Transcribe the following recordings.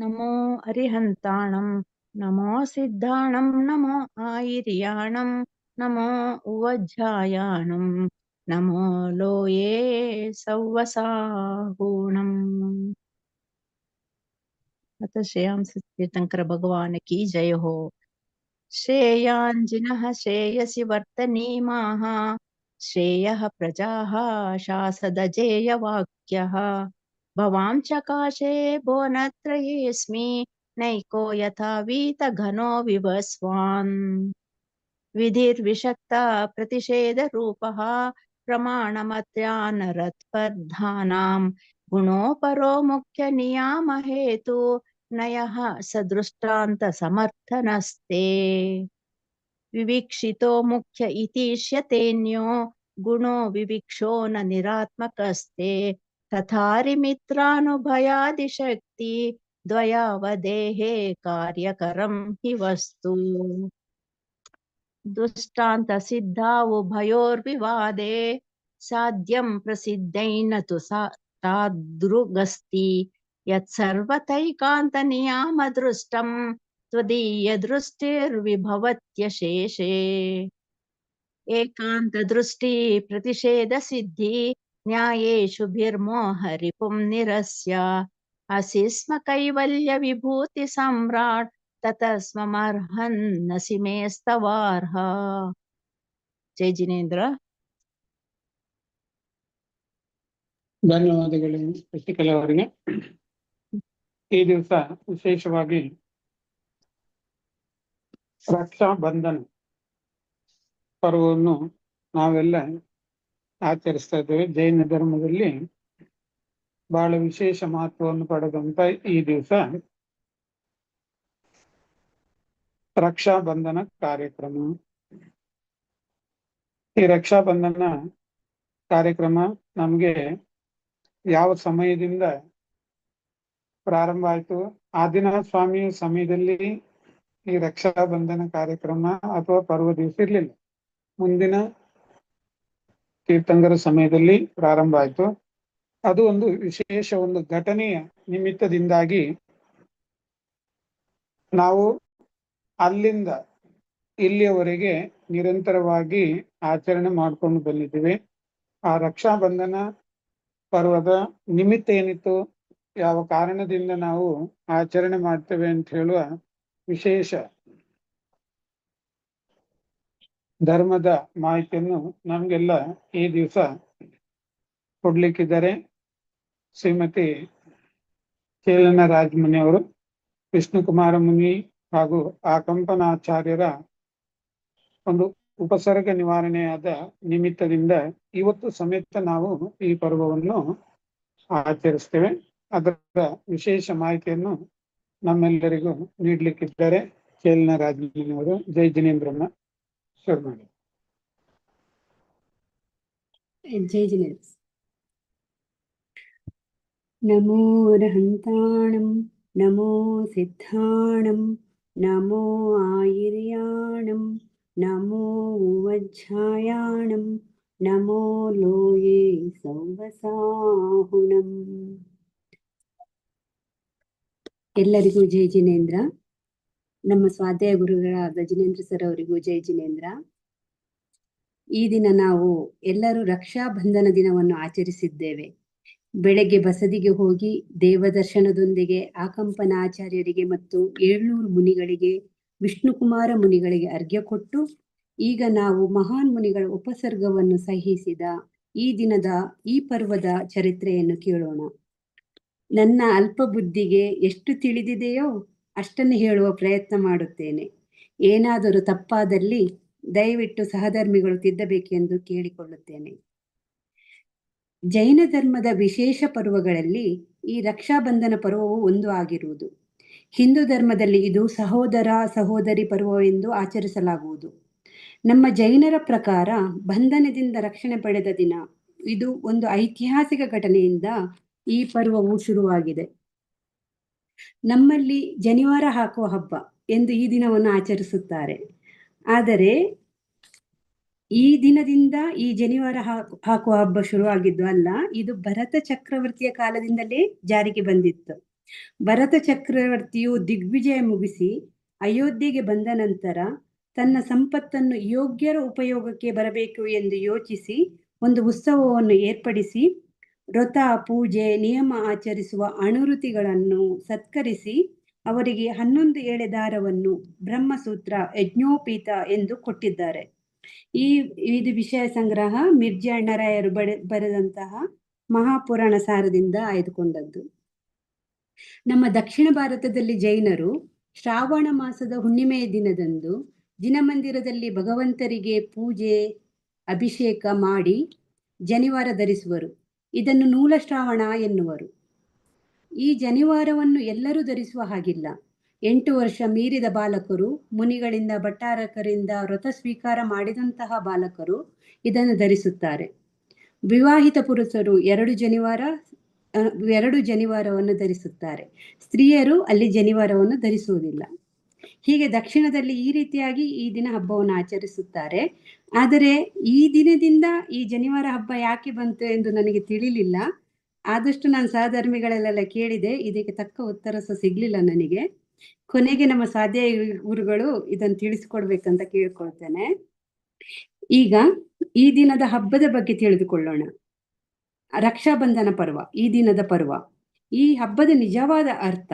നമോ അരിഹന്താണം നമോ സിദ്ധാണം നമോ ആയിര്യാണം നമോ ഉവജ്ജായാണം നമോ ലോയേ സൗവസാഹൂണം అత శ్రేయాంశీర్తంకర భగవానికి జయ హో శ్రేయాంజిన శ్రేయసి వర్తనీమాహ శ్రేయ ప్రజా శాసదజేయ వాక్య भवां चकाशे भुवनत्रयेऽस्मि नैको यथा वीतघनो विभस्वान् विधिर्विषक्ता प्रतिषेधरूपः प्रमाणमत्यानरत्पर्धानां गुणोपरो मुख्यनियामहेतु नयः सदृष्टान्तसमर्थनस्ते। विवीक्षितो मुख्य इतीष्यतेऽन्यो गुणो विविक्षो न निरात्मकस्ते। తథారిమిత్రానుభయాదిశక్తి ద్వయావదేహే కార్యకరం హి వస్తు. దుష్టాంత సిద్ధా ఉభయోర్వివాదే సాధ్యం ప్రసిద్ధైన తు తాదృగస్తి. యత్సర్వతైకాంత నియామ దృష్టం త్వదీయ దృష్టిర్విభవత్యశేషే ఏకాంత దృష్టి ప్రతిషేధ సిద్ధి न्यायेषु भिर्मोहरिपुं निरस्य असि स्म कैवल्यविभूतिसम्राट् ततस्ममर्हन्नसि मेस्तवार्ह ಜೈ ಜಿನೇಂದ್ರ ಧನ್ಯವಾದಗಳು ಶಶಿಕಲಾ ಅವರಿಗೆ ಈ ದಿವಸ ವಿಶೇಷವಾಗಿ ರಕ್ಷಾ ಬಂಧನ ಪರ್ವವನ್ನು ನಾವೆಲ್ಲ ಆಚರಿಸ್ತಾ ಇದ್ದೇವೆ. ಜೈನ ಧರ್ಮದಲ್ಲಿ ಬಹಳ ವಿಶೇಷ ಮಹತ್ವವನ್ನು ಪಡೆದಂತ ಈ ದಿವಸ ರಕ್ಷಾ ಬಂಧನ ಕಾರ್ಯಕ್ರಮ. ಈ ರಕ್ಷಾ ಬಂಧನ ಕಾರ್ಯಕ್ರಮ ನಮ್ಗೆ ಯಾವ ಸಮಯದಿಂದ ಪ್ರಾರಂಭ ಆಯ್ತು? ಆದಿನ ಸ್ವಾಮಿಯ ಸಮಯದಲ್ಲಿ ಈ ರಕ್ಷಾ ಬಂಧನ ಕಾರ್ಯಕ್ರಮ ಅಥವಾ ಪರ್ವ ದಿವಸ ಇರ್ಲಿಲ್ಲ. ಮುಂದಿನ ತೀರ್ಥಂಗರ ಸಮಯದಲ್ಲಿ ಪ್ರಾರಂಭ ಆಯ್ತು. ಅದು ಒಂದು ವಿಶೇಷ ಒಂದು ಘಟನೆಯ ನಿಮಿತ್ತದಿಂದಾಗಿ ನಾವು ಅಲ್ಲಿಂದ ಇಲ್ಲಿಯವರೆಗೆ ನಿರಂತರವಾಗಿ ಆಚರಣೆ ಮಾಡ್ಕೊಂಡು ಬಂದಿದ್ದೀವಿ. ಆ ರಕ್ಷಾ ಬಂಧನ ಪರ್ವದ ನಿಮಿತ್ತ ಏನಿತ್ತು, ಯಾವ ಕಾರಣದಿಂದ ನಾವು ಆಚರಣೆ ಮಾಡ್ತೇವೆ ಅಂತ ಹೇಳುವ ವಿಶೇಷ ಧರ್ಮದ ಮಾಹಿತಿಯನ್ನು ನಮ್ಗೆಲ್ಲ ಈ ದಿವಸ ಕೊಡ್ಲಿಕ್ಕಿದ್ದಾರೆ. ಶ್ರೀಮತಿ ಚೇಲನ ರಾಜಮುನಿ ಅವರು ವಿಷ್ಣುಕುಮಾರ ಮುನಿ ಹಾಗೂ ಆ ಕಂಪನಾಚಾರ್ಯರ ಒಂದು ಉಪಸರ್ಗ ನಿವಾರಣೆಯಾದ ನಿಮಿತ್ತದಿಂದ ಇವತ್ತು ಸಮೇತ ನಾವು ಈ ಪರ್ವವನ್ನು ಆಚರಿಸ್ತೇವೆ. ಅದರ ವಿಶೇಷ ಮಾಹಿತಿಯನ್ನು ನಮ್ಮೆಲ್ಲರಿಗೂ ನೀಡ್ಲಿಕ್ಕಿದ್ದಾರೆ. ಚೇಲನ ರಾಜಮುನಿಯವರು, ಜೈ ಜಿನೇಂದ್ರಮ್ಮ. Sure, madam. జయజనేస్ నమోరహంతాణం నమో సిద్ధాణం నమో ఆయిర్యాణం నమో నమో లోయే ಎಲ್ಲರಿಗೂ ಜಯ ನಮ್ಮ ಸ್ವಾಧ್ಯಾಯ ಗುರುಗಳಾದ ಜಿನೇಂದ್ರ ಸರ್ ಅವರಿಗೂ ಜೈ ಜಿನೇಂದ್ರ. ಈ ದಿನ ನಾವು ಎಲ್ಲರೂ ರಕ್ಷಾ ಬಂಧನ ದಿನವನ್ನು ಆಚರಿಸಿದ್ದೇವೆ. ಬೆಳಗ್ಗೆ ಬಸದಿಗೆ ಹೋಗಿ ದೇವದರ್ಶನದೊಂದಿಗೆ ಆಕಂಪನ ಆಚಾರ್ಯರಿಗೆ ಮತ್ತು ಏಳ್ನೂರು ಮುನಿಗಳಿಗೆ, ವಿಷ್ಣುಕುಮಾರ ಮುನಿಗಳಿಗೆ ಅರ್ಘ್ಯ ಕೊಟ್ಟು, ಈಗ ನಾವು ಮಹಾನ್ ಮುನಿಗಳ ಉಪಸರ್ಗವನ್ನು ಸಹಿಸಿದ ಈ ದಿನದ, ಈ ಪರ್ವದ ಚರಿತ್ರೆಯನ್ನು ಕೇಳೋಣ. ನನ್ನ ಅಲ್ಪ ಬುದ್ಧಿಗೆ ಎಷ್ಟು ತಿಳಿದಿದೆಯೋ ಅಷ್ಟನ್ನು ಹೇಳುವ ಪ್ರಯತ್ನ ಮಾಡುತ್ತೇನೆ. ಏನಾದರೂ ತಪ್ಪಾದಲ್ಲಿ ದಯವಿಟ್ಟು ಸಹಧರ್ಮಿಗಳು ತಿದ್ದಬೇಕೆಂದು ಕೇಳಿಕೊಳ್ಳುತ್ತೇನೆ. ಜೈನ ಧರ್ಮದ ವಿಶೇಷ ಪರ್ವಗಳಲ್ಲಿ ಈ ರಕ್ಷಾಬಂಧನ ಪರ್ವವು ಒಂದು ಆಗಿರುವುದು. ಹಿಂದೂ ಧರ್ಮದಲ್ಲಿ ಇದು ಸಹೋದರ ಸಹೋದರಿ ಪರ್ವವೆಂದು ಆಚರಿಸಲಾಗುವುದು. ನಮ್ಮ ಜೈನರ ಪ್ರಕಾರ ಬಂಧನದಿಂದ ರಕ್ಷಣೆ ಪಡೆದ ದಿನ. ಇದು ಒಂದು ಐತಿಹಾಸಿಕ ಘಟನೆಯಿಂದ ಈ ಪರ್ವವು ಶುರುವಾಗಿದೆ. ನಮ್ಮಲ್ಲಿ ಜನಿವಾರ ಹಾಕುವ ಹಬ್ಬ ಎಂದು ಈ ದಿನವನ್ನು ಆಚರಿಸುತ್ತಾರೆ. ಆದರೆ ಈ ದಿನದಿಂದ ಈ ಜನಿವಾರ ಹಾಕು, ಹಾಕುವ ಹಬ್ಬ ಶುರುವಾಗಿದ್ದು ಅಲ್ಲ, ಇದು ಭರತ ಚಕ್ರವರ್ತಿಯ ಕಾಲದಿಂದಲೇ ಜಾರಿಗೆ ಬಂದಿತ್ತು. ಭರತ ಚಕ್ರವರ್ತಿಯು ದಿಗ್ವಿಜಯ ಮುಗಿಸಿ ಅಯೋಧ್ಯೆಗೆ ಬಂದ ನಂತರ ತನ್ನ ಸಂಪತ್ತನ್ನು ಯೋಗ್ಯರ ಉಪಯೋಗಕ್ಕೆ ಬರಬೇಕು ಎಂದು ಯೋಚಿಸಿ ಒಂದು ಉತ್ಸವವನ್ನು ಏರ್ಪಡಿಸಿ ವ್ರತ, ಪೂಜೆ, ನಿಯಮ ಆಚರಿಸುವ ಅನುರುತಿಗಳನ್ನು ಸತ್ಕರಿಸಿ ಅವರಿಗೆ ಹನ್ನೊಂದು ಏಳೆ ದಾರವನ್ನು ಬ್ರಹ್ಮಸೂತ್ರ ಯಜ್ಞೋಪೀತ ಎಂದು ಕೊಟ್ಟಿದ್ದಾರೆ. ಈ ಇದು ವಿಷಯ ಸಂಗ್ರಹ ಮಿರ್ಜಾ ಅಣ್ಣರಾಯರು ಬಡೆ, ಬರೆದಂತಹ ಮಹಾಪುರಾಣ ಸಾರದಿಂದ ಆಯ್ದುಕೊಂಡದ್ದು. ನಮ್ಮ ದಕ್ಷಿಣ ಭಾರತದಲ್ಲಿ ಜೈನರು ಶ್ರಾವಣ ಮಾಸದ ಹುಣ್ಣಿಮೆಯ ದಿನದಂದು ದಿನಮಂದಿರದಲ್ಲಿ ಭಗವಂತರಿಗೆ ಪೂಜೆ, ಅಭಿಷೇಕ ಮಾಡಿ ಜನಿವಾರ ಧರಿಸುವರು. ಇದನ್ನು ನೂಲ ಶ್ರಾವಣ ಎನ್ನುವರು. ಈ ಜನಿವಾರವನ್ನು ಎಲ್ಲರೂ ಧರಿಸುವ ಹಾಗಿಲ್ಲ. ಎಂಟು ವರ್ಷ ಮೀರಿದ ಬಾಲಕರು, ಮುನಿಗಳಿಂದ ಭಟ್ಟಾರಕರಿಂದ ವ್ರತ ಸ್ವೀಕಾರ ಮಾಡಿದಂತಹ ಬಾಲಕರು ಇದನ್ನು ಧರಿಸುತ್ತಾರೆ. ವಿವಾಹಿತ ಪುರುಷರು ಎರಡು ಜನಿವಾರ ಎರಡು ಜನಿವಾರವನ್ನು ಧರಿಸುತ್ತಾರೆ. ಸ್ತ್ರೀಯರು ಅಲ್ಲಿ ಜನಿವಾರವನ್ನು ಧರಿಸುವುದಿಲ್ಲ. ಹೀಗೆ ದಕ್ಷಿಣದಲ್ಲಿ ಈ ರೀತಿಯಾಗಿ ಈ ದಿನ ಹಬ್ಬವನ್ನು ಆಚರಿಸುತ್ತಾರೆ. ಆದರೆ ಈ ದಿನದಿಂದ ಈ ಜನಿವಾರ ಹಬ್ಬ ಯಾಕೆ ಬಂತು ಎಂದು ನನಗೆ ತಿಳಿಲಿಲ್ಲ. ಆದಷ್ಟು ನಾನು ಸಹಧರ್ಮಿಗಳಲ್ಲೆಲ್ಲ ಕೇಳಿದೆ, ಇದಕ್ಕೆ ತಕ್ಕ ಉತ್ತರ ಸಹ ಸಿಗ್ಲಿಲ್ಲ ನನಗೆ. ಕೊನೆಗೆ ನಮ್ಮ ಸಾಧ್ಯ ಗುರುಗಳು ಇದನ್ನು ತಿಳಿಸಿಕೊಡ್ಬೇಕಂತ ಕೇಳ್ಕೊಳ್ತೇನೆ. ಈಗ ಈ ದಿನದ ಹಬ್ಬದ ಬಗ್ಗೆ ತಿಳಿದುಕೊಳ್ಳೋಣ. ರಕ್ಷಾಬಂಧನ ಪರ್ವ, ಈ ದಿನದ ಪರ್ವ. ಈ ಹಬ್ಬದ ನಿಜವಾದ ಅರ್ಥ,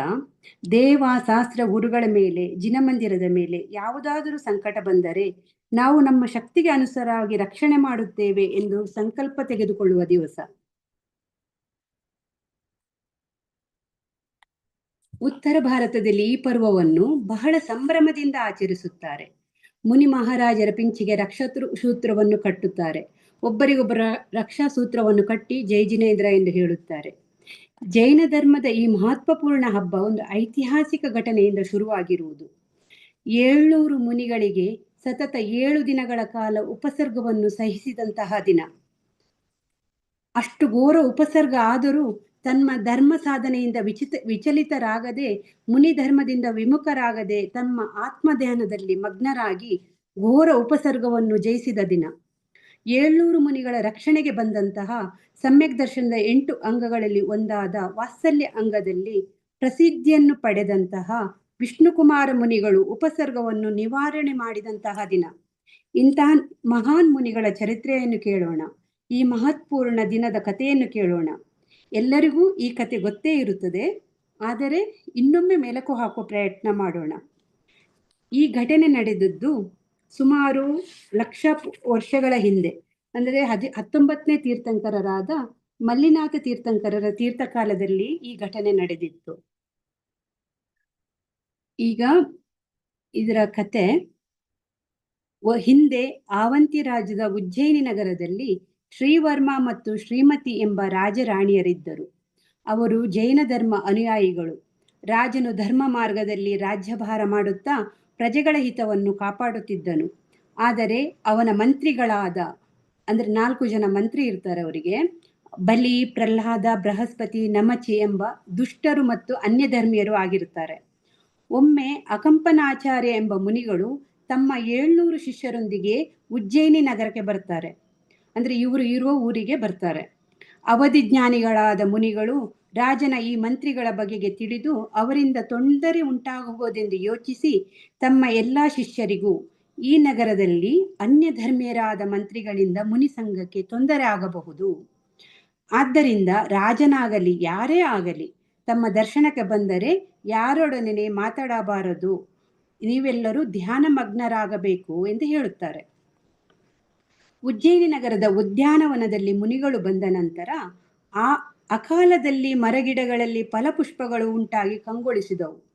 ದೇವ, ಶಾಸ್ತ್ರ ಗುರುಗಳ ಮೇಲೆ ಜಿನಮಂದಿರದ ಮೇಲೆ ಯಾವುದಾದರೂ ಸಂಕಟ ಬಂದರೆ ನಾವು ನಮ್ಮ ಶಕ್ತಿಗೆ ಅನುಸಾರವಾಗಿ ರಕ್ಷಣೆ ಮಾಡುತ್ತೇವೆ ಎಂದು ಸಂಕಲ್ಪ ತೆಗೆದುಕೊಳ್ಳುವ ದಿವಸ. ಉತ್ತರ ಭಾರತದಲ್ಲಿ ಈ ಪರ್ವವನ್ನು ಬಹಳ ಸಂಭ್ರಮದಿಂದ ಆಚರಿಸುತ್ತಾರೆ. ಮುನಿ ಮಹಾರಾಜರ ಪಿಂಚಿಗೆ ರಕ್ಷಾತೃ ಸೂತ್ರವನ್ನು ಕಟ್ಟುತ್ತಾರೆ. ಒಬ್ಬರಿಗೊಬ್ಬರ ರಕ್ಷಾ ಸೂತ್ರವನ್ನು ಕಟ್ಟಿ ಜೈ ಜಿನೇಂದ್ರ ಎಂದು ಹೇಳುತ್ತಾರೆ. ಜೈನ ಧರ್ಮದ ಈ ಮಹತ್ವಪೂರ್ಣ ಹಬ್ಬ ಒಂದು ಐತಿಹಾಸಿಕ ಘಟನೆಯಿಂದ ಶುರುವಾಗಿರುವುದು. ಏಳ್ನೂರು ಮುನಿಗಳಿಗೆ ಸತತ ಏಳು ದಿನಗಳ ಕಾಲ ಉಪಸರ್ಗವನ್ನು ಸಹಿಸಿದಂತಹ ದಿನ. ಅಷ್ಟು ಘೋರ ಉಪಸರ್ಗ ಆದರೂ ತಮ್ಮ ಧರ್ಮ ಸಾಧನೆಯಿಂದ ವಿಚಿತ, ವಿಚಲಿತರಾಗದೆ, ಮುನಿ ಧರ್ಮದಿಂದ ವಿಮುಖರಾಗದೆ ತಮ್ಮ ಆತ್ಮಧ್ಯಾನದಲ್ಲಿ ಮಗ್ನರಾಗಿ ಘೋರ ಉಪಸರ್ಗವನ್ನು ಜಯಿಸಿದ ದಿನ. ಏಳ್ನೂರು ಮುನಿಗಳ ರಕ್ಷಣೆಗೆ ಬಂದಂತಹ ಸಮ್ಯಕ್ ದರ್ಶನದ ಎಂಟು ಅಂಗಗಳಲ್ಲಿ ಒಂದಾದ ವಾತ್ಸಲ್ಯ ಅಂಗದಲ್ಲಿ ಪ್ರಸಿದ್ಧಿಯನ್ನು ಪಡೆದಂತಹ ವಿಷ್ಣುಕುಮಾರ ಮುನಿಗಳು ಉಪಸರ್ಗವನ್ನು ನಿವಾರಣೆ ಮಾಡಿದಂತಹ ದಿನ. ಇಂತಹ ಮಹಾನ್ ಮುನಿಗಳ ಚರಿತ್ರೆಯನ್ನು ಕೇಳೋಣ. ಈ ಮಹತ್ಪೂರ್ಣ ದಿನದ ಕಥೆಯನ್ನು ಕೇಳೋಣ. ಎಲ್ಲರಿಗೂ ಈ ಕತೆ ಗೊತ್ತೇ ಇರುತ್ತದೆ. ಆದರೆ ಇನ್ನೊಮ್ಮೆ ಮೆಲುಕು ಹಾಕುವ ಪ್ರಯತ್ನ ಮಾಡೋಣ. ಈ ಘಟನೆ ನಡೆದದ್ದು ಸುಮಾರು ಲಕ್ಷ ವರ್ಷಗಳ ಹಿಂದೆ. ಅಂದರೆ ಹದಿ ಹತ್ತೊಂಬತ್ತನೇ ತೀರ್ಥಂಕರರಾದ ಮಲ್ಲಿನಾಥ ತೀರ್ಥಂಕರರ ತೀರ್ಥಕಾಲದಲ್ಲಿ ಈ ಘಟನೆ ನಡೆದಿತ್ತು. ಈಗ ಇದರ ಕತೆ ಹಿಂದೆ ಆವಂತಿ ರಾಜ್ಯದ ಉಜ್ಜಯಿನಿ ನಗರದಲ್ಲಿ ಶ್ರೀವರ್ಮ ಮತ್ತು ಶ್ರೀಮತಿ ಎಂಬ ರಾಜರಾಣಿಯರಿದ್ದರು. ಅವರು ಜೈನ ಧರ್ಮ ಅನುಯಾಯಿಗಳು. ರಾಜನು ಧರ್ಮ ಮಾರ್ಗದಲ್ಲಿ ರಾಜ್ಯಭಾರ ಮಾಡುತ್ತಾ ಪ್ರಜೆಗಳ ಹಿತವನ್ನು ಕಾಪಾಡುತ್ತಿದ್ದನು. ಆದರೆ ಅವನ ಮಂತ್ರಿಗಳಾದ, ಅಂದ್ರೆ ನಾಲ್ಕು ಜನ ಮಂತ್ರಿ ಇರ್ತಾರೆ ಅವರಿಗೆ, ಬಲಿ, ಪ್ರಹ್ಲಾದ, ಬೃಹಸ್ಪತಿ, ನಮಚಿ ಎಂಬ ದುಷ್ಟರು ಮತ್ತು ಅನ್ಯಧರ್ಮೀಯರು ಆಗಿರುತ್ತಾರೆ ಒಮ್ಮೆ ಅಕಂಪನಾಚಾರ್ಯ ಎಂಬ ಮುನಿಗಳು ತಮ್ಮ ಏಳ್ನೂರು ಶಿಷ್ಯರೊಂದಿಗೆ ಉಜ್ಜಯಿನಿ ನಗರಕ್ಕೆ ಬರ್ತಾರೆ. ಅಂದರೆ ಇವರು ಇರುವ ಊರಿಗೆ ಬರ್ತಾರೆ. ಅವಧಿ ಜ್ಞಾನಿಗಳಾದ ಮುನಿಗಳು ರಾಜನ ಈ ಮಂತ್ರಿಗಳ ಬಗೆಗೆ ತಿಳಿದು ಅವರಿಂದ ತೊಂದರೆ ಉಂಟಾಗುವುದೆಂದು ಯೋಚಿಸಿ ತಮ್ಮ ಎಲ್ಲಾ ಶಿಷ್ಯರಿಗೂ ಈ ನಗರದಲ್ಲಿ ಅನ್ಯ ಧರ್ಮೀಯರಾದ ಮಂತ್ರಿಗಳಿಂದ ಮುನಿ ಸಂಘಕ್ಕೆ ತೊಂದರೆ ಆಗಬಹುದು. ಆದ್ದರಿಂದ ರಾಜನಾಗಲಿ, ಯಾರೇ ಆಗಲಿ ತಮ್ಮ ದರ್ಶನಕ್ಕೆ ಬಂದರೆ ಯಾರೊಡನೆ ಮಾತಾಡಬಾರದು. ನೀವೆಲ್ಲರೂ ಧ್ಯಾನ ಮಗ್ನರಾಗಬೇಕು ಎಂದು ಹೇಳುತ್ತಾರೆ. ಉಜ್ಜಯಿನಿ ನಗರದ ಉದ್ಯಾನವನದಲ್ಲಿ ಮುನಿಗಳು ಬಂದ ನಂತರ ಆ ಅಕಾಲದಲ್ಲಿ ಮರಗಿಡಗಳಲ್ಲಿ ಫಲಪುಷ್ಪಗಳು ಉಂಟಾಗಿ ಕಂಗೊಳಿಸಿದವು.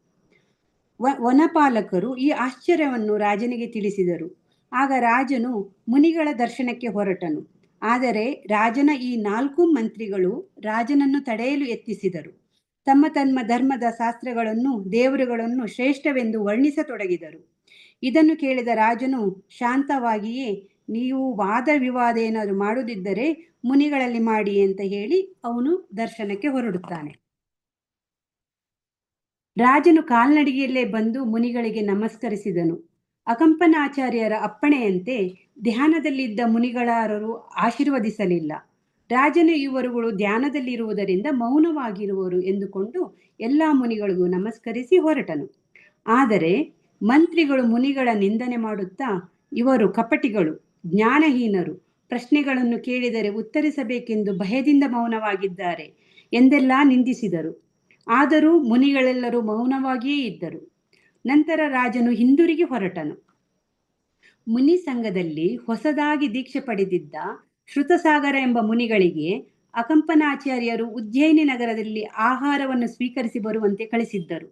ವನಪಾಲಕರು ಈ ಆಶ್ಚರ್ಯವನ್ನು ರಾಜನಿಗೆ ತಿಳಿಸಿದರು. ಆಗ ರಾಜನು ಮುನಿಗಳ ದರ್ಶನಕ್ಕೆ ಹೊರಟನು. ಆದರೆ ರಾಜನ ಈ ನಾಲ್ಕು ಮಂತ್ರಿಗಳು ರಾಜನನ್ನು ತಡೆಯಲು ಯತ್ನಿಸಿದರು. ತಮ್ಮ ತಮ್ಮ ಧರ್ಮದ ಶಾಸ್ತ್ರಗಳನ್ನು, ದೇವರುಗಳನ್ನು ಶ್ರೇಷ್ಠವೆಂದು ವರ್ಣಿಸತೊಡಗಿದರು. ಇದನ್ನು ಕೇಳಿದ ರಾಜನು, ಶಾಂತವಾಗಿಯೇ, ನೀವು ವಾದ ವಿವಾದ ಏನಾದರೂ ಮಾಡುವುದಿದ್ದರೆ ಮುನಿಗಳಲ್ಲಿ ಮಾಡಿ ಅಂತ ಹೇಳಿ ಅವನು ದರ್ಶನಕ್ಕೆ ಹೊರಡುತ್ತಾನೆ. ರಾಜನು ಕಾಲ್ನಡಿಗೆಯಲ್ಲೇ ಬಂದು ಮುನಿಗಳಿಗೆ ನಮಸ್ಕರಿಸಿದನು. ಅಕಂಪನಾಚಾರ್ಯರ ಅಪ್ಪಣೆಯಂತೆ ಧ್ಯಾನದಲ್ಲಿದ್ದ ಮುನಿಗಳಾರರು ಆಶೀರ್ವದಿಸಲಿಲ್ಲ. ರಾಜನು ಇವರುಗಳು ಧ್ಯಾನದಲ್ಲಿರುವುದರಿಂದ ಮೌನವಾಗಿರುವರು ಎಂದುಕೊಂಡು ಎಲ್ಲಾ ಮುನಿಗಳಿಗೂ ನಮಸ್ಕರಿಸಿ ಹೊರಟನು. ಆದರೆ ಮಂತ್ರಿಗಳು ಮುನಿಗಳ ನಿಂದನೆ ಮಾಡುತ್ತಾ ಇವರು ಕಪಟಿಗಳು, ಜ್ಞಾನಹೀನರು, ಪ್ರಶ್ನೆಗಳನ್ನು ಕೇಳಿದರೆ ಉತ್ತರಿಸಬೇಕೆಂದು ಭಯದಿಂದ ಮೌನವಾಗಿದ್ದಾರೆ ಎಂದೆಲ್ಲ ನಿಂದಿಸಿದರು. ಆದರೂ ಮುನಿಗಳೆಲ್ಲರೂ ಮೌನವಾಗಿಯೇ ಇದ್ದರು. ನಂತರ ರಾಜನು ಹಿಂದಿರುಗಿ ಹೊರಟನು. ಮುನಿ ಸಂಘದಲ್ಲಿ ಹೊಸದಾಗಿ ದೀಕ್ಷೆ ಪಡೆದಿದ್ದ ಶ್ರುತಸಾಗರ ಎಂಬ ಮುನಿಗಳಿಗೆ ಅಕಂಪನಾಚಾರ್ಯರು ಉಜ್ಜಯಿನಿ ನಗರದಲ್ಲಿ ಆಹಾರವನ್ನು ಸ್ವೀಕರಿಸಿ ಬರುವಂತೆ ಕಳಿಸಿದ್ದರು.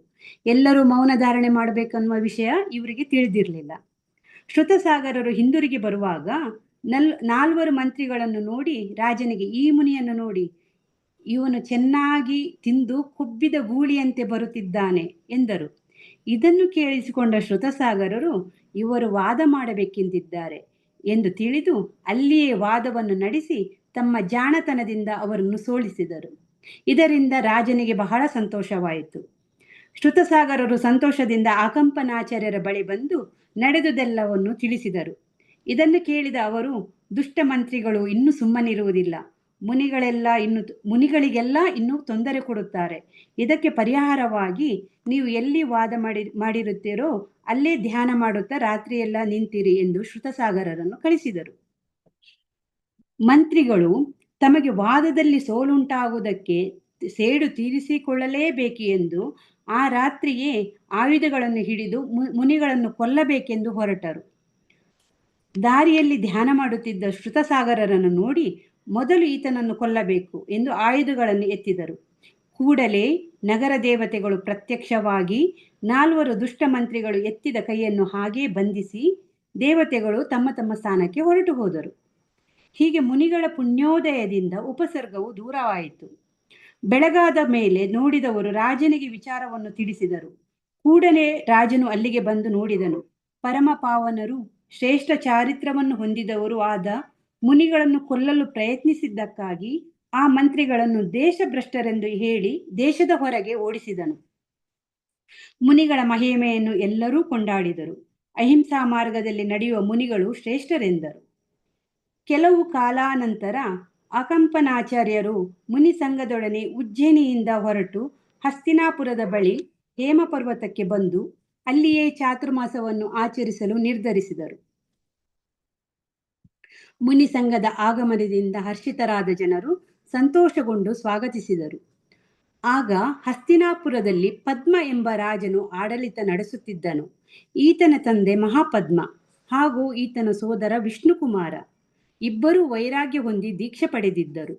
ಎಲ್ಲರೂ ಮೌನ ಧಾರಣೆ ಮಾಡಬೇಕನ್ನುವ ವಿಷಯ ಇವರಿಗೆ ತಿಳಿದಿರಲಿಲ್ಲ. ಶ್ರುತಸಾಗರರು ಹಿಂದಿರುಗಿ ಬರುವಾಗ ನಲ್ ನಾಲ್ವರು ಮಂತ್ರಿಗಳನ್ನು ನೋಡಿ ರಾಜನಿಗೆ ಈ ಮುನಿಯನ್ನು ನೋಡಿ, ಇವನು ಚೆನ್ನಾಗಿ ತಿಂದು ಕೊಬ್ಬಿದ ಗೂಳಿಯಂತೆ ಬರುತ್ತಿದ್ದಾನೆ ಎಂದರು. ಇದನ್ನು ಕೇಳಿಸಿಕೊಂಡ ಶ್ರುತಸಾಗರರು ಇವರು ವಾದ ಮಾಡಬೇಕೆಂದಿದ್ದಾರೆ. ಎಂದು ತಿಳಿದು ಅಲ್ಲಿಯೇ ವಾದವನ್ನು ನಡೆಸಿ ತಮ್ಮ ಜಾಣತನದಿಂದ ಅವರನ್ನು ಸೋಲಿಸಿದರು. ಇದರಿಂದ ರಾಜನಿಗೆ ಬಹಳ ಸಂತೋಷವಾಯಿತು. ಶ್ರುತಸಾಗರರು ಸಂತೋಷದಿಂದ ಆಕಂಪನಾಚಾರ್ಯರ ಬಳಿ ಬಂದು ನಡೆದುದೆಲ್ಲವನ್ನು ತಿಳಿಸಿದರು. ಇದನ್ನು ಕೇಳಿದ ಅವರು ದುಷ್ಟ ಮಂತ್ರಿಗಳು ಇನ್ನೂ ಸುಮ್ಮನಿರುವುದಿಲ್ಲ. ಮುನಿಗಳೆಲ್ಲ ಇನ್ನು ಮುನಿಗಳಿಗೆಲ್ಲ ಇನ್ನೂ ತೊಂದರೆ ಕೊಡುತ್ತಾರೆ. ಇದಕ್ಕೆ ಪರಿಹಾರವಾಗಿ ನೀವು ಎಲ್ಲಿ ವಾದ ಮಾಡಿ ಮಾಡಿರುತ್ತೀರೋ ಅಲ್ಲೇ ಧ್ಯಾನ ಮಾಡುತ್ತಾ ರಾತ್ರಿಯೆಲ್ಲ ನಿಂತಿರಿ ಎಂದು ಶ್ರುತಸಾಗರರನ್ನು ಕಳಿಸಿದರು. ಮಂತ್ರಿಗಳು ತಮಗೆ ವಾದದಲ್ಲಿ ಸೋಲುಂಟಾಗುವುದಕ್ಕೆ ಸೇಡು ತೀರಿಸಿಕೊಳ್ಳಲೇಬೇಕು ಎಂದು ಆ ರಾತ್ರಿಯೇ ಆಯುಧಗಳನ್ನು ಹಿಡಿದು ಮುನಿಗಳನ್ನು ಕೊಲ್ಲಬೇಕೆಂದು ಹೊರಟರು. ದಾರಿಯಲ್ಲಿ ಧ್ಯಾನ ಮಾಡುತ್ತಿದ್ದ ಶ್ರುತಸಾಗರರನ್ನು ನೋಡಿ ಮೊದಲು ಈತನನ್ನು ಕೊಲ್ಲಬೇಕು ಎಂದು ಆಯುಧಗಳನ್ನು ಎತ್ತಿದರು. ಕೂಡಲೇ ನಗರ ದೇವತೆಗಳು ಪ್ರತ್ಯಕ್ಷವಾಗಿ ನಾಲ್ವರು ದುಷ್ಟಮಂತ್ರಿಗಳು ಎತ್ತಿದ ಕೈಯನ್ನು ಹಾಗೇ ಬಂಧಿಸಿ ದೇವತೆಗಳು ತಮ್ಮ ತಮ್ಮ ಸ್ಥಾನಕ್ಕೆ ಹೊರಟು ಹೋದರು. ಹೀಗೆ ಮುನಿಗಳ ಪುಣ್ಯೋದಯದಿಂದ ಉಪಸರ್ಗವು ದೂರವಾಯಿತು. ಬೆಳಗಾದ ಮೇಲೆ ನೋಡಿದವರು ರಾಜನಿಗೆ ವಿಚಾರವನ್ನು ತಿಳಿಸಿದರು. ಕೂಡಲೇ ರಾಜನು ಅಲ್ಲಿಗೆ ಬಂದು ನೋಡಿದನು. ಪರಮ ಪಾವನರು ಶ್ರೇಷ್ಠ ಚಾರಿತ್ರವನ್ನು ಹೊಂದಿದವರು ಆದ ಮುನಿಗಳನ್ನು ಕೊಲ್ಲಲು ಪ್ರಯತ್ನಿಸಿದ್ದಕ್ಕಾಗಿ ಆ ಮಂತ್ರಿಗಳನ್ನು ದೇಶಭ್ರಷ್ಟರೆಂದು ಹೇಳಿ ದೇಶದ ಹೊರಗೆ ಓಡಿಸಿದನು. ಮುನಿಗಳ ಮಹಿಮೆಯನ್ನು ಎಲ್ಲರೂ ಕೊಂಡಾಡಿದರು. ಅಹಿಂಸಾ ಮಾರ್ಗದಲ್ಲಿ ನಡೆಯುವ ಮುನಿಗಳು ಶ್ರೇಷ್ಠರೆಂದರು. ಕೆಲವು ಕಾಲಾನಂತರ ಅಕಂಪನಾಚಾರ್ಯರು ಮುನಿ ಸಂಘದೊಡನೆ ಉಜ್ಜಯಿನಿಯಿಂದ ಹೊರಟು ಹಸ್ತಿನಾಪುರದ ಬಳಿ ಹೇಮಪರ್ವತಕ್ಕೆ ಬಂದು ಅಲ್ಲಿಯೇ ಚಾತುರ್ಮಾಸವನ್ನು ಆಚರಿಸಲು ನಿರ್ಧರಿಸಿದರು. ಮುನಿ ಸಂಘದ ಆಗಮನದಿಂದ ಹರ್ಷಿತರಾದ ಜನರು ಸಂತೋಷಗೊಂಡು ಸ್ವಾಗತಿಸಿದರು. ಆಗ ಹಸ್ತಿನಾಪುರದಲ್ಲಿ ಪದ್ಮ ಎಂಬ ರಾಜನು ಆಡಳಿತ ನಡೆಸುತ್ತಿದ್ದನು. ಈತನ ತಂದೆ ಮಹಾಪದ್ಮ ಹಾಗೂ ಈತನ ಸೋದರ ವಿಷ್ಣುಕುಮಾರ ಇಬ್ಬರೂ ವೈರಾಗ್ಯ ಹೊಂದಿ ದೀಕ್ಷೆ ಪಡೆದಿದ್ದರು.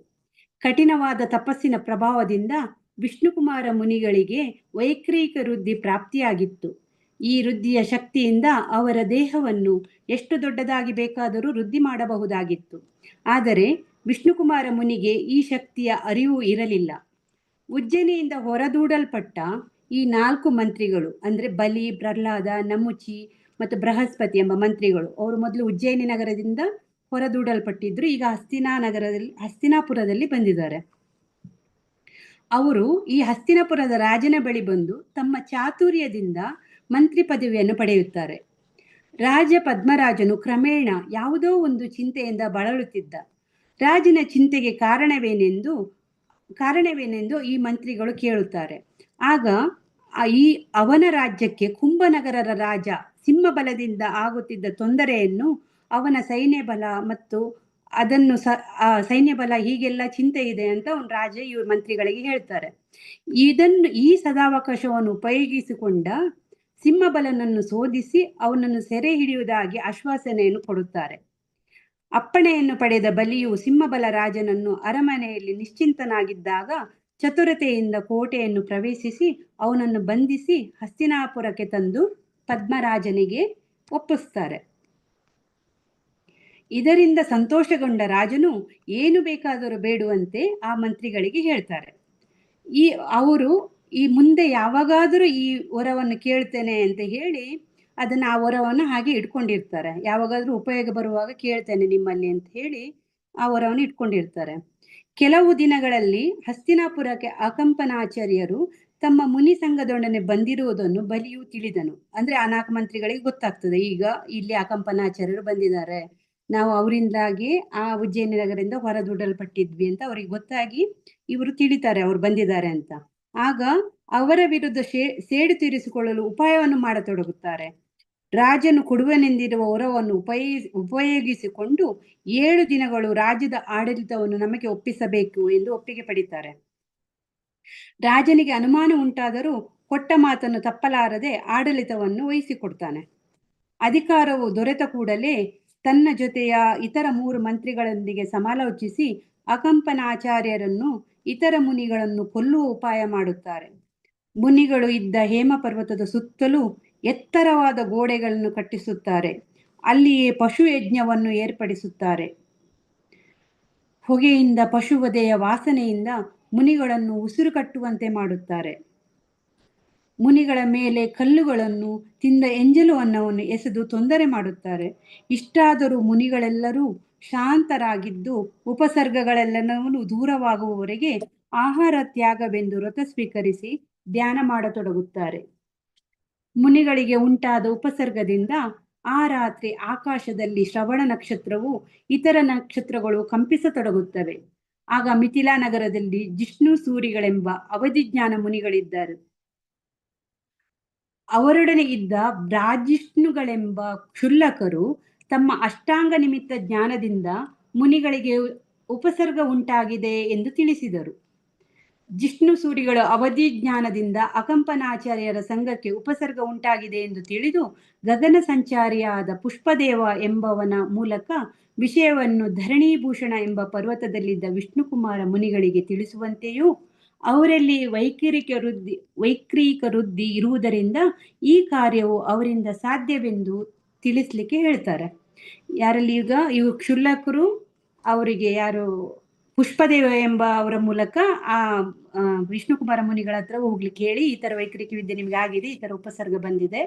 ಕಠಿಣವಾದ ತಪಸ್ಸಿನ ಪ್ರಭಾವದಿಂದ ವಿಷ್ಣುಕುಮಾರ ಮುನಿಗಳಿಗೆ ವೈಕ್ರೀಕ ವೃದ್ಧಿ ಪ್ರಾಪ್ತಿಯಾಗಿತ್ತು. ಈ ವೃದ್ಧಿಯ ಶಕ್ತಿಯಿಂದ ಅವರ ದೇಹವನ್ನು ಎಷ್ಟು ದೊಡ್ಡದಾಗಿ ಬೇಕಾದರೂ ವೃದ್ಧಿ ಮಾಡಬಹುದಾಗಿತ್ತು. ಆದರೆ ವಿಷ್ಣುಕುಮಾರ ಮುನಿಗೆ ಈ ಶಕ್ತಿಯ ಅರಿವು ಇರಲಿಲ್ಲ. ಉಜ್ಜನಿಯಿಂದ ಹೊರದೂಡಲ್ಪಟ್ಟ ಈ ನಾಲ್ಕು ಮಂತ್ರಿಗಳು, ಅಂದರೆ ಬಲಿ, ಪ್ರಹ್ಲಾದ, ನಮುಚಿ ಮತ್ತು ಬೃಹಸ್ಪತಿ ಎಂಬ ಮಂತ್ರಿಗಳು, ಅವರು ಮೊದಲು ಉಜ್ಜಯಿನಿ ನಗರದಿಂದ ಹೊರದೂಡಲ್ಪಟ್ಟಿದ್ರು, ಈಗ ಹಸ್ತಿನಾ ನಗರದಲ್ಲಿ ಹಸ್ತಿನಾಪುರದಲ್ಲಿ ಬಂದಿದ್ದಾರೆ. ಅವರು ಈ ಹಸ್ತಿನಾಪುರದ ರಾಜನ ಬಳಿ ಬಂದು ತಮ್ಮ ಚಾತುರ್ಯದಿಂದ ಮಂತ್ರಿ ಪದವಿಯನ್ನು ಪಡೆಯುತ್ತಾರೆ. ರಾಜ ಪದ್ಮರಾಜನು ಕ್ರಮೇಣ ಯಾವುದೋ ಒಂದು ಚಿಂತೆಯಿಂದ ಬಳಲುತ್ತಿದ್ದ. ರಾಜನ ಚಿಂತೆಗೆ ಕಾರಣವೇನೆಂದು ಕಾರಣವೇನೆಂದು ಈ ಮಂತ್ರಿಗಳು ಕೇಳುತ್ತಾರೆ. ಆಗ ಈ ಅವನ ರಾಜ್ಯಕ್ಕೆ ಕುಂಭನಗರರ ರಾಜ ಸಿಂಹಬಲದಿಂದ ಆಗುತ್ತಿದ್ದ ತೊಂದರೆಯನ್ನು ಅವನ ಸೈನ್ಯ ಬಲ ಮತ್ತು ಅದನ್ನು ಸ, ಆ ಸೈನ್ಯ ಬಲ ಹೀಗೆಲ್ಲ ಚಿಂತೆ ಇದೆ ಅಂತ ಒಂದು ರಾಜ ಇವ್ರ ಮಂತ್ರಿಗಳಿಗೆ ಹೇಳ್ತಾರೆ. ಇದನ್ನು ಈ ಸದಾವಕಾಶವನ್ನು ಉಪಯೋಗಿಸಿಕೊಂಡ ಸಿಂಹಬಲನನ್ನು ಶೋಧಿಸಿ ಅವನನ್ನು ಸೆರೆ ಹಿಡಿಯುವುದಾಗಿ ಆಶ್ವಾಸನೆಯನ್ನು ಕೊಡುತ್ತಾರೆ. ಅಪ್ಪಣೆಯನ್ನು ಪಡೆದ ಬಲಿಯು ಸಿಂಹಬಲ ರಾಜನನ್ನು ಅರಮನೆಯಲ್ಲಿ ನಿಶ್ಚಿಂತನಾಗಿದ್ದಾಗ ಚತುರತೆಯಿಂದ ಕೋಟೆಯನ್ನು ಪ್ರವೇಶಿಸಿ ಅವನನ್ನು ಬಂಧಿಸಿ ಹಸ್ತಿನಾಪುರಕ್ಕೆ ತಂದು ಪದ್ಮರಾಜನಿಗೆ ಒಪ್ಪಿಸ್ತಾರೆ ಇದರಿಂದ ಸಂತೋಷಗೊಂಡ ರಾಜನು ಏನು ಬೇಕಾದರೂ ಬೇಡುವಂತೆ ಆ ಮಂತ್ರಿಗಳಿಗೆ ಹೇಳ್ತಾರೆ. ಈ ಅವರು ಈ ಮುಂದೆ ಯಾವಾಗಾದರೂ ಈ ವರವನ್ನು ಕೇಳ್ತೇನೆ ಅಂತ ಹೇಳಿ ಅದನ್ನ ಆ ವರವನ್ನು ಹಾಗೆ ಇಟ್ಕೊಂಡಿರ್ತಾರೆ. ಯಾವಾಗಾದ್ರೂ ಉಪಯೋಗ ಬರುವಾಗ ಕೇಳ್ತೇನೆ ನಿಮ್ಮಲ್ಲಿ ಅಂತ ಹೇಳಿ ಆ ವರವನ್ನು ಇಟ್ಕೊಂಡಿರ್ತಾರೆ. ಕೆಲವು ದಿನಗಳಲ್ಲಿ ಹಸ್ತಿನಾಪುರಕ್ಕೆ ಅಕಂಪನಾಚಾರ್ಯರು ತಮ್ಮ ಮುನಿ ಸಂಘದೊಡನೆ ಬಂದಿರುವುದನ್ನು ಬಲಿಯು ತಿಳಿದನು. ಅಂದ್ರೆ ಆ ನಾಲ್ಕು ಮಂತ್ರಿಗಳಿಗೆ ಗೊತ್ತಾಗ್ತದೆ, ಈಗ ಇಲ್ಲಿ ಅಕಂಪನಾಚಾರ್ಯರು ಬಂದಿದ್ದಾರೆ. ನಾವು ಅವರಿಂದಾಗಿ ಆ ಉಜ್ಜಯಿನಿ ನಗರದಿಂದ ಹೊರದೂಡಲ್ಪಟ್ಟಿದ್ವಿ ಅಂತ ಅವ್ರಿಗೆ ಗೊತ್ತಾಗಿ ಇವರು ತಿಳಿತಾರೆ, ಅವ್ರು ಬಂದಿದ್ದಾರೆ ಅಂತ. ಆಗ ಅವರ ವಿರುದ್ಧ ಸೇಡು ತೀರಿಸಿಕೊಳ್ಳಲು ಉಪಾಯವನ್ನು ಮಾಡತೊಡಗುತ್ತಾರೆ. ರಾಜನು ಕೊಡುವನೆಂದಿರುವ ಹೊರವನ್ನು ಉಪಯೋಗಿಸಿ ಉಪಯೋಗಿಸಿಕೊಂಡು ಏಳು ದಿನಗಳು ರಾಜ್ಯದ ಆಡಳಿತವನ್ನು ನಮಗೆ ಒಪ್ಪಿಸಬೇಕು ಎಂದು ಒಪ್ಪಿಗೆ ಪಡಿತಾರೆ. ರಾಜನಿಗೆ ಅನುಮಾನ ಉಂಟಾದರೂ ಕೊಟ್ಟ ಮಾತನ್ನು ತಪ್ಪಲಾರದೆ ಆಡಳಿತವನ್ನು ವಹಿಸಿಕೊಡ್ತಾನೆ. ಅಧಿಕಾರವು ದೊರೆತ ಕೂಡಲೇ ತನ್ನ ಜೊತೆಯ ಇತರ ಮೂರು ಮಂತ್ರಿಗಳೊಂದಿಗೆ ಸಮಾಲೋಚಿಸಿ ಅಕಂಪನಾಚಾರ್ಯರನ್ನು ಇತರ ಮುನಿಗಳನ್ನು ಕೊಲ್ಲುವ ಉಪಾಯ ಮಾಡುತ್ತಾರೆ. ಮುನಿಗಳು ಇದ್ದ ಹೇಮ ಪರ್ವತದ ಸುತ್ತಲೂ ಎತ್ತರವಾದ ಗೋಡೆಗಳನ್ನು ಕಟ್ಟಿಸುತ್ತಾರೆ. ಅಲ್ಲಿಯೇ ಪಶು ಯಜ್ಞವನ್ನು ಏರ್ಪಡಿಸುತ್ತಾರೆ. ಹೊಗೆಯಿಂದ ಪಶುವಧೆಯ ವಾಸನೆಯಿಂದ ಮುನಿಗಳನ್ನು ಉಸಿರು ಕಟ್ಟುವಂತೆ ಮಾಡುತ್ತಾರೆ. ಮುನಿಗಳ ಮೇಲೆ ಕಲ್ಲುಗಳನ್ನು ತಿಂದ ಎಂಜಲು ಅನ್ನವನ್ನು ಎಸೆದು ತೊಂದರೆ ಮಾಡುತ್ತಾರೆ. ಇಷ್ಟಾದರೂ ಮುನಿಗಳೆಲ್ಲರೂ ಶಾಂತರಾಗಿದ್ದು ಉಪಸರ್ಗಗಳೆಲ್ಲವನ್ನು ದೂರವಾಗುವವರೆಗೆ ಆಹಾರ ತ್ಯಾಗವೆಂದು ವ್ರತ ಸ್ವೀಕರಿಸಿ ಧ್ಯಾನ ಮಾಡತೊಡಗುತ್ತಾರೆ. ಮುನಿಗಳಿಗೆ ಉಂಟಾದ ಉಪಸರ್ಗದಿಂದ ಆ ರಾತ್ರಿ ಆಕಾಶದಲ್ಲಿ ಶ್ರವಣ ನಕ್ಷತ್ರವು ಇತರ ನಕ್ಷತ್ರಗಳು ಕಂಪಿಸತೊಡಗುತ್ತವೆ. ಆಗ ಮಿಥಿಲಾ ನಗರದಲ್ಲಿ ಜಿಷ್ಣು ಸೂರಿಗಳೆಂಬ ಅವಧಿಜ್ಞಾನ ಮುನಿಗಳಿದ್ದಾರೆ. ಅವರೊಡನೆ ಇದ್ದ ಬ್ರಾಜಿಷ್ಣುಗಳೆಂಬ ಕ್ಷುಲ್ಲಕರು ತಮ್ಮ ಅಷ್ಟಾಂಗ ನಿಮಿತ್ತ ಜ್ಞಾನದಿಂದ ಮುನಿಗಳಿಗೆ ಉಪಸರ್ಗ ಉಂಟಾಗಿದೆ ಎಂದು ತಿಳಿಸಿದರು. ಜಿಷ್ಣು ಸೂರಿಗಳು ಅವಧಿ ಜ್ಞಾನದಿಂದ ಅಕಂಪನಾಚಾರ್ಯರ ಸಂಘಕ್ಕೆ ಉಪಸರ್ಗ ಉಂಟಾಗಿದೆ ಎಂದು ತಿಳಿದು ಗಗನ ಸಂಚಾರಿಯಾದ ಪುಷ್ಪದೇವ ಎಂಬವನ ಮೂಲಕ ವಿಷಯವನ್ನು ಧರಣೀಭೂಷಣ ಎಂಬ ಪರ್ವತದಲ್ಲಿದ್ದ ವಿಷ್ಣುಕುಮಾರ ಮುನಿಗಳಿಗೆ ತಿಳಿಸುವಂತೆಯೂ ಅವರಲ್ಲಿ ವೈಖರಿಕ ವೃದ್ಧಿ, ವೈಕ್ರೀಕ ವೃದ್ಧಿ ಇರುವುದರಿಂದ ಈ ಕಾರ್ಯವು ಅವರಿಂದ ಸಾಧ್ಯವೆಂದು ತಿಳಿಸ್ಲಿಕ್ಕೆ ಹೇಳ್ತಾರೆ. ಯಾರಲ್ಲಿ ಈಗ ಇವು ಕ್ಷುಲ್ಲಕರು ಅವರಿಗೆ ಯಾರು ಪುಷ್ಪದೇವ ಎಂಬ ಅವರ ಮೂಲಕ ಆ ವಿಷ್ಣು ವಿಷ್ಣುಕುಮಾರ ಮುನಿಗಳ ಹತ್ರ ಹೋಗ್ಲಿಕ್ಕೆ ಹೇಳಿ ಈ ತರ ವಿದ್ಯೆ ನಿಮ್ಗೆ ಆಗಿದೆ, ಈ ತರ ಉಪಸರ್ಗ ಬಂದಿದೆ,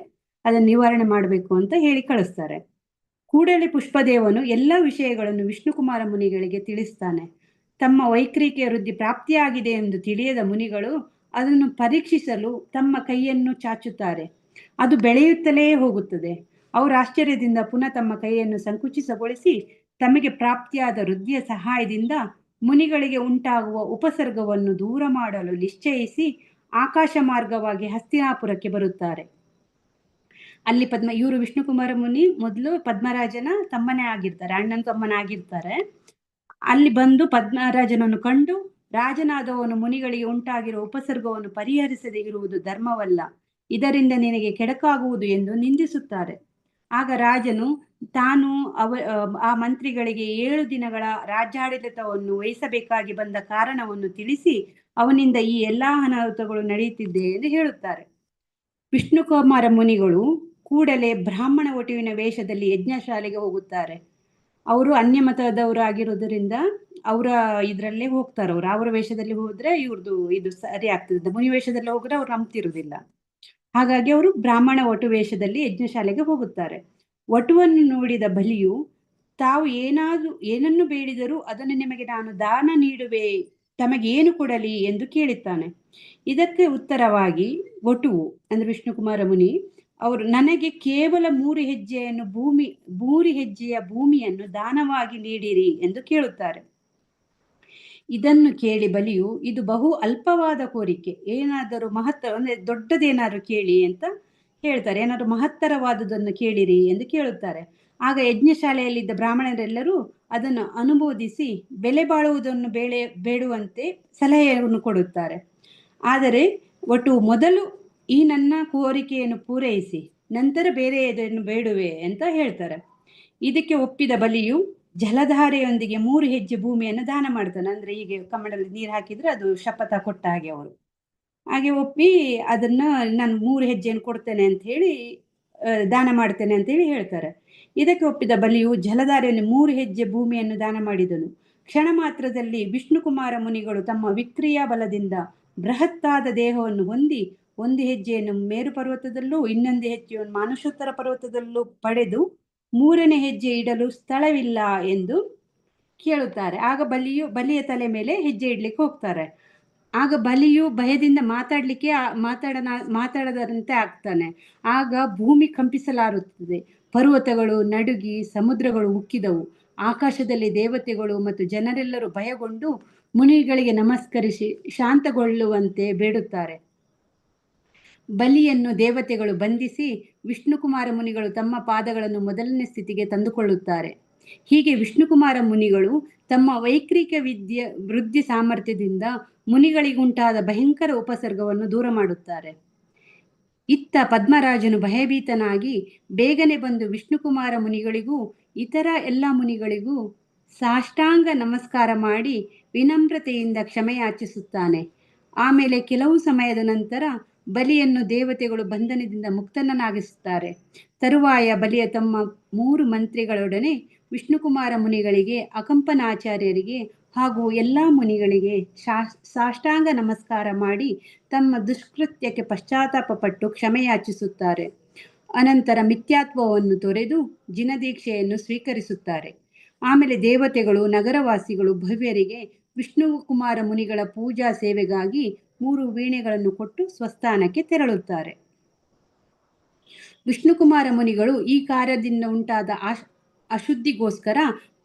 ಅದನ್ನ ನಿವಾರಣೆ ಮಾಡಬೇಕು ಅಂತ ಹೇಳಿ ಕಳಿಸ್ತಾರೆ. ಕೂಡಲೇ ಪುಷ್ಪದೇವನು ಎಲ್ಲ ವಿಷಯಗಳನ್ನು ವಿಷ್ಣುಕುಮಾರ ಮುನಿಗಳಿಗೆ ತಿಳಿಸ್ತಾನೆ. ತಮ್ಮ ವೈಖರಿಕೆಯ ವೃದ್ಧಿ ಪ್ರಾಪ್ತಿಯಾಗಿದೆ ಎಂದು ತಿಳಿಯದ ಮುನಿಗಳು ಅದನ್ನು ಪರೀಕ್ಷಿಸಲು ತಮ್ಮ ಕೈಯನ್ನು ಚಾಚುತ್ತಾರೆ. ಅದು ಬೆಳೆಯುತ್ತಲೇ ಹೋಗುತ್ತದೆ. ಅವರು ಆಶ್ಚರ್ಯದಿಂದ ಪುನಃ ತಮ್ಮ ಕೈಯನ್ನು ಸಂಕುಚಿತಗೊಳಿಸಿ ತಮಗೆ ಪ್ರಾಪ್ತಿಯಾದ ವೃದ್ಧಿಯ ಸಹಾಯದಿಂದ ಮುನಿಗಳಿಗೆ ಉಂಟಾಗುವ ಉಪಸರ್ಗವನ್ನು ದೂರ ಮಾಡಲು ನಿಶ್ಚಯಿಸಿ ಆಕಾಶ ಮಾರ್ಗವಾಗಿ ಹಸ್ತಿನಾಪುರಕ್ಕೆ ಬರುತ್ತಾರೆ. ಅಲ್ಲಿ ಪದ್ಮ, ಇವರು ವಿಷ್ಣುಕುಮಾರ ಮುನಿ, ಮೊದಲು ಪದ್ಮರಾಜನ ತಮ್ಮನೇ ಆಗಿರ್ತಾರೆ, ಅಣ್ಣನ ತಮ್ಮನಾಗಿರ್ತಾರೆ ಅಲ್ಲಿ ಬಂದು ಪದ್ಮರಾಜನನ್ನು ಕಂಡು ರಾಜನಾದವನು ಮುನಿಗಳಿಗೆ ಉಂಟಾಗಿರುವ ಉಪಸರ್ಗವನ್ನು ಪರಿಹರಿಸದೇ ಇರುವುದು ಧರ್ಮವಲ್ಲ, ಇದರಿಂದ ನಿನಗೆ ಕೆಡಕಾಗುವುದು ಎಂದು ನಿಂದಿಸುತ್ತಾರೆ. ಆಗ ರಾಜನು, ತಾನು ಅವ, ಆ ಮಂತ್ರಿಗಳಿಗೆ ಏಳು ದಿನಗಳ ರಾಜ್ಯಾಡಳಿತವನ್ನು ವಹಿಸಬೇಕಾಗಿ ಬಂದ ಕಾರಣವನ್ನು ತಿಳಿಸಿ ಅವನಿಂದ ಈ ಎಲ್ಲಾ ಅನಾಹುತಗಳು ನಡೆಯುತ್ತಿದ್ದೆ ಎಂದು ಹೇಳುತ್ತಾರೆ. ವಿಷ್ಣುಕುಮಾರ ಮುನಿಗಳು ಕೂಡಲೇ ಬ್ರಾಹ್ಮಣ ಒಟುವಿನ ವೇಷದಲ್ಲಿ ಯಜ್ಞಶಾಲೆಗೆ ಹೋಗುತ್ತಾರೆ. ಅವರು ಅನ್ಯ ಮತದವರು ಆಗಿರೋದ್ರಿಂದ ಅವರ ಇದರಲ್ಲೇ ಹೋಗ್ತಾರೆ. ಅವ್ರು ಅವರ ವೇಷದಲ್ಲಿ ಹೋದ್ರೆ ಇವ್ರದ್ದು ಇದು ಸರಿ ಆಗ್ತದೆ ಮುನಿ ವೇಷದಲ್ಲಿ ಹೋದ್ರೆ ಅವ್ರು ನಂಬ್ತಿರುವುದಿಲ್ಲ. ಹಾಗಾಗಿ ಅವರು ಬ್ರಾಹ್ಮಣ ವಟುವೇಷದಲ್ಲಿ ಯಜ್ಞಶಾಲೆಗೆ ಹೋಗುತ್ತಾರೆ. ವಟುವನ್ನು ನೋಡಿದ ಬಲಿಯು, ತಾವು ಏನಾದರೂ, ಏನನ್ನು ಬೇಡಿದರೂ ಅದನ್ನು ನಿಮಗೆ ನಾನು ದಾನ ನೀಡುವೆ ತಮಗೆ ಏನು ಕೊಡಲಿ ಎಂದು ಕೇಳುತ್ತಾನೆ. ಇದಕ್ಕೆ ಉತ್ತರವಾಗಿ ವಟುವು ಅಂದ್ರೆ ವಿಷ್ಣುಕುಮಾರ ಮುನಿ, ಅವರು ನನಗೆ ಕೇವಲ ಮೂರು ಹೆಜ್ಜೆಯನ್ನು ಭೂಮಿ, ಮೂರು ಹೆಜ್ಜೆಯ ಭೂಮಿಯನ್ನು ದಾನವಾಗಿ ನೀಡಿರಿ ಎಂದು ಕೇಳುತ್ತಾರೆ. ಇದನ್ನು ಕೇಳಿ ಬಲಿಯು, ಇದು ಬಹು ಅಲ್ಪವಾದ ಕೋರಿಕೆ. ಏನಾದರೂ ಮಹತ್ತರ ಅಂದ್ರೆ ದೊಡ್ಡದೇನಾದರೂ ಕೇಳಿ ಅಂತ ಹೇಳ್ತಾರೆ. ಏನಾದ್ರು ಮಹತ್ತರವಾದುದನ್ನು ಕೇಳಿರಿ ಎಂದು ಕೇಳುತ್ತಾರೆ. ಆಗ ಯಜ್ಞಶಾಲೆಯಲ್ಲಿದ್ದ ಬ್ರಾಹ್ಮಣರೆಲ್ಲರೂ ಅದನ್ನು ಅನುಮೋದಿಸಿ ಬೆಲೆ ಬಾಳುವುದನ್ನು ಬೇಳೆ, ಬೇಡುವಂತೆ ಸಲಹೆಯನ್ನು ಕೊಡುತ್ತಾರೆ. ಆದರೆ ಒಟ್ಟು ಮೊದಲು ಈ ನನ್ನ ಕೋರಿಕೆಯನ್ನು ಪೂರೈಸಿ, ನಂತರ ಬೇರೆ ಇದನ್ನು ಬೇಡುವೆ ಅಂತ ಹೇಳ್ತಾರೆ. ಇದಕ್ಕೆ ಒಪ್ಪಿದ ಬಲಿಯು ಜಲಧಾರೆಯೊಂದಿಗೆ ಮೂರು ಹೆಜ್ಜೆ ಭೂಮಿಯನ್ನು ದಾನ ಮಾಡ್ತಾನೆ. ಅಂದ್ರೆ ಹೀಗೆ ಕಮ್ಮಡಲ್ಲಿ ನೀರು ಹಾಕಿದ್ರೆ ಅದು ಶಪಥ ಕೊಟ್ಟ ಹಾಗೆ ಅವರು. ಹಾಗೆ ಒಪ್ಪಿ ಅದನ್ನ ನಾನು ಮೂರು ಹೆಜ್ಜೆಯನ್ನು ಕೊಡ್ತೇನೆ ಅಂತ ಹೇಳಿ ದಾನ ಮಾಡ್ತೇನೆ ಅಂತ ಹೇಳಿ ಹೇಳ್ತಾರೆ. ಇದಕ್ಕೆ ಒಪ್ಪಿದ ಬಲಿಯು ಜಲಧಾರೆಯಲ್ಲಿ ಮೂರು ಹೆಜ್ಜೆ ಭೂಮಿಯನ್ನು ದಾನ ಮಾಡಿದನು. ಕ್ಷಣ ಮಾತ್ರದಲ್ಲಿ ವಿಷ್ಣುಕುಮಾರ ಮುನಿಗಳು ತಮ್ಮ ವಿಕ್ರಿಯಾ ಬಲದಿಂದ ಬೃಹತ್ತಾದ ದೇಹವನ್ನು ಹೊಂದಿ ಒಂದು ಹೆಜ್ಜೆಯನ್ನು ಮೇರು ಪರ್ವತದಲ್ಲೂ ಇನ್ನೊಂದು ಹೆಜ್ಜೆಯನ್ನು ಮಾನುಷೋತ್ತರ ಪರ್ವತದಲ್ಲೂ ಪಡೆದು ಮೂರನೇ ಹೆಜ್ಜೆ ಇಡಲು ಸ್ಥಳವಿಲ್ಲ ಎಂದು ಕೇಳುತ್ತಾರೆ. ಆಗ ಬಲಿಯು, ಬಲಿಯ ತಲೆ ಮೇಲೆ ಹೆಜ್ಜೆ ಇಡ್ಲಿಕ್ಕೆ ಹೋಗ್ತಾರೆ. ಆಗ ಬಲಿಯು ಭಯದಿಂದ ಮಾತಾಡಲಿಕ್ಕೆ, ಮಾತಾಡನ, ಮಾತಾಡದಂತೆ ಆಗ್ತಾನೆ. ಆಗ ಭೂಮಿ ಕಂಪಿಸಲಾರುತ್ತದೆ. ಪರ್ವತಗಳು ನಡುಗಿ ಸಮುದ್ರಗಳು ಉಕ್ಕಿದವು. ಆಕಾಶದಲ್ಲಿ ದೇವತೆಗಳು ಮತ್ತು ಜನರೆಲ್ಲರೂ ಭಯಗೊಂಡು ಮುನಿಗಳಿಗೆ ನಮಸ್ಕರಿಸಿ ಶಾಂತಗೊಳ್ಳುವಂತೆ ಬೇಡುತ್ತಾರೆ. ಬಲಿಯನ್ನು ದೇವತೆಗಳು ಬಂಧಿಸಿ ವಿಷ್ಣುಕುಮಾರ ಮುನಿಗಳು ತಮ್ಮ ಪಾದಗಳನ್ನು ಮೊದಲನೇ ಸ್ಥಿತಿಗೆ ತಂದುಕೊಳ್ಳುತ್ತಾರೆ. ಹೀಗೆ ವಿಷ್ಣುಕುಮಾರ ಮುನಿಗಳು ತಮ್ಮ ವೈಕ್ರಿಕ ವಿದ್ಯೆ, ವೃದ್ಧಿ ಸಾಮರ್ಥ್ಯದಿಂದ ಮುನಿಗಳಿಗುಂಟಾದ ಭಯಂಕರ ಉಪಸರ್ಗವನ್ನು ದೂರ ಮಾಡುತ್ತಾರೆ. ಇತ್ತ ಪದ್ಮರಾಜನು ಭಯಭೀತನಾಗಿ ಬೇಗನೆ ಬಂದು ವಿಷ್ಣುಕುಮಾರ ಮುನಿಗಳಿಗೂ, ಇತರ ಎಲ್ಲ ಮುನಿಗಳಿಗೂ ಸಾಷ್ಟಾಂಗ ನಮಸ್ಕಾರ ಮಾಡಿ ವಿನಮ್ರತೆಯಿಂದ ಕ್ಷಮೆಯಾಚಿಸುತ್ತಾನೆ. ಆಮೇಲೆ ಕೆಲವು ಸಮಯದ ನಂತರ ಬಲಿಯನ್ನು ದೇವತೆಗಳು ಬಂಧನದಿಂದ ಮುಕ್ತನನ್ನಾಗಿಸುತ್ತಾರೆ ತರುವಾಯ ಬಲಿಯ ತಮ್ಮ ಮೂರು ಮಂತ್ರಿಗಳೊಡನೆ ವಿಷ್ಣುಕುಮಾರ ಮುನಿಗಳಿಗೆ, ಅಕಂಪನಾಚಾರ್ಯರಿಗೆ ಹಾಗೂ ಎಲ್ಲ ಮುನಿಗಳಿಗೆ ಸಾಷ್ಟಾಂಗ ನಮಸ್ಕಾರ ಮಾಡಿ ತಮ್ಮ ದುಷ್ಕೃತ್ಯಕ್ಕೆ ಪಶ್ಚಾತ್ತಾಪ ಪಟ್ಟು ಕ್ಷಮೆಯಾಚಿಸುತ್ತಾರೆ. ಅನಂತರ ಮಿಥ್ಯಾತ್ವವನ್ನು ತೊರೆದು ಜಿನದೀಕ್ಷೆಯನ್ನು ಸ್ವೀಕರಿಸುತ್ತಾರೆ. ಆಮೇಲೆ ದೇವತೆಗಳು, ನಗರವಾಸಿಗಳು, ಭವ್ಯರಿಗೆ ವಿಷ್ಣುಕುಮಾರ ಮುನಿಗಳ ಪೂಜಾ ಸೇವೆಗಾಗಿ ಮೂರು ವೀಣೆಗಳನ್ನು ಕೊಟ್ಟು ಸ್ವಸ್ಥಾನಕ್ಕೆ ತೆರಳುತ್ತಾರೆ. ವಿಷ್ಣುಕುಮಾರ ಮುನಿಗಳು ಈ ಕಾರ್ಯದಿಂದ ಉಂಟಾದ ಅಶುದ್ಧಿಗೋಸ್ಕರ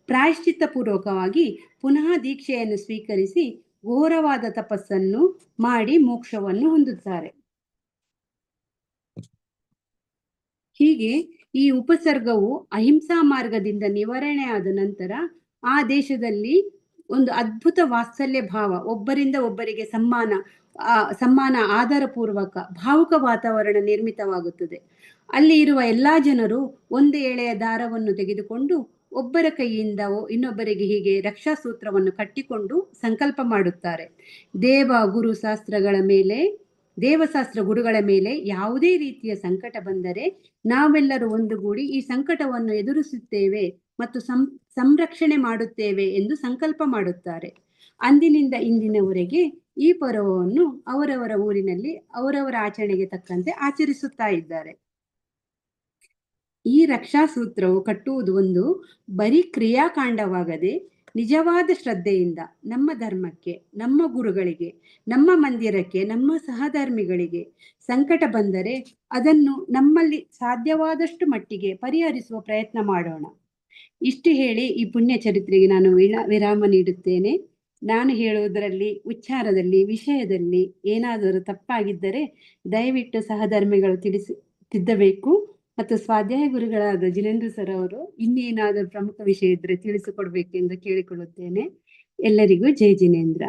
ಪ್ರಾಯಶ್ಚಿತ್ತ ಪೂರ್ವಕವಾಗಿ ಪುನಃ ದೀಕ್ಷೆಯನ್ನು ಸ್ವೀಕರಿಸಿ ಘೋರವಾದ ತಪಸ್ಸನ್ನು ಮಾಡಿ ಮೋಕ್ಷವನ್ನು ಹೊಂದುತ್ತಾರೆ. ಹೀಗೆ ಈ ಉಪಸರ್ಗವು ಅಹಿಂಸಾ ಮಾರ್ಗದಿಂದ ನಿವಾರಣೆಯಾದ ನಂತರ ಆ ದೇಶದಲ್ಲಿ ಒಂದು ಅದ್ಭುತ ವಾತ್ಸಲ್ಯ ಭಾವ, ಒಬ್ಬರಿಂದ ಒಬ್ಬರಿಗೆ ಸಮ್ಮಾನ ಸಮ್ಮಾನ ಆಧಾರಪೂರ್ವಕ ಭಾವುಕ ವಾತಾವರಣ ನಿರ್ಮಿತವಾಗುತ್ತದೆ. ಅಲ್ಲಿ ಇರುವ ಎಲ್ಲಾ ಜನರು ಒಂದು ಎಳೆಯ ದಾರವನ್ನು ತೆಗೆದುಕೊಂಡು ಒಬ್ಬರ ಕೈಯಿಂದ ಇನ್ನೊಬ್ಬರಿಗೆ ಹೀಗೆ ರಕ್ಷಾ ಸೂತ್ರವನ್ನು ಕಟ್ಟಿಕೊಂಡು ಸಂಕಲ್ಪ ಮಾಡುತ್ತಾರೆ. ದೇವ ಗುರು ಶಾಸ್ತ್ರಗಳ ಮೇಲೆ ದೇವಶಾಸ್ತ್ರ ಗುರುಗಳ ಮೇಲೆ ಯಾವುದೇ ರೀತಿಯ ಸಂಕಟ ಬಂದರೆ ನಾವೆಲ್ಲರೂ ಒಂದುಗೂಡಿ ಈ ಸಂಕಟವನ್ನು ಎದುರಿಸುತ್ತೇವೆ. ಮತ್ತು ಸಂ, ಸಂರಕ್ಷಣೆ ಮಾಡುತ್ತೇವೆ ಎಂದು ಸಂಕಲ್ಪ ಮಾಡುತ್ತಾರೆ. ಅಂದಿನಿಂದ ಇಂದಿನವರೆಗೆ ಈ ಪರ್ವವನ್ನು ಅವರವರ ಊರಿನಲ್ಲಿ, ಅವರವರ ಆಚರಣೆಗೆ ತಕ್ಕಂತೆ ಆಚರಿಸುತ್ತಾ ಇದ್ದಾರೆ. ಈ ರಕ್ಷಾ ಸೂತ್ರವು ಕಟ್ಟುವುದು ಒಂದು ಬರೀ ಕ್ರಿಯಾಕಾಂಡವಾಗದೆ ನಿಜವಾದ ಶ್ರದ್ಧೆಯಿಂದ ನಮ್ಮ ಧರ್ಮಕ್ಕೆ, ನಮ್ಮ ಗುರುಗಳಿಗೆ, ನಮ್ಮ ಮಂದಿರಕ್ಕೆ, ನಮ್ಮ ಸಹಧರ್ಮಿಗಳಿಗೆ ಸಂಕಟ ಬಂದರೆ ಅದನ್ನು ನಮ್ಮಲ್ಲಿ ಸಾಧ್ಯವಾದಷ್ಟು ಮಟ್ಟಿಗೆ ಪರಿಹರಿಸುವ ಪ್ರಯತ್ನ ಮಾಡೋಣ. ಇಷ್ಟು ಹೇಳಿ ಈ ಪುಣ್ಯ ಚರಿತ್ರೆಗೆ ನಾನು ವಿರಾ- ವಿರಾಮ ನೀಡುತ್ತೇನೆ. ನಾನು ಹೇಳುವುದರಲ್ಲಿ, ಉಚ್ಚಾರದಲ್ಲಿ, ವಿಷಯದಲ್ಲಿ ಏನಾದರೂ ತಪ್ಪಾಗಿದ್ದರೆ ದಯವಿಟ್ಟು ಸಹಧರ್ಮಿಗಳು ತಿಳಿಸಿ, ತಿದ್ದಬೇಕು. ಮತ್ತು ಸ್ವಾಧ್ಯಾಯ ಗುರುಗಳಾದ ಜಿನೇಂದ್ರ ಸರ್ ಅವರು ಇನ್ನೇನಾದರೂ ಪ್ರಮುಖ ವಿಷಯ ಇದ್ರೆ ತಿಳಿಸಿಕೊಡ್ಬೇಕೆಂದು ಕೇಳಿಕೊಳ್ಳುತ್ತೇನೆ. ಎಲ್ಲರಿಗೂ ಜೈ ಜಿನೇಂದ್ರ.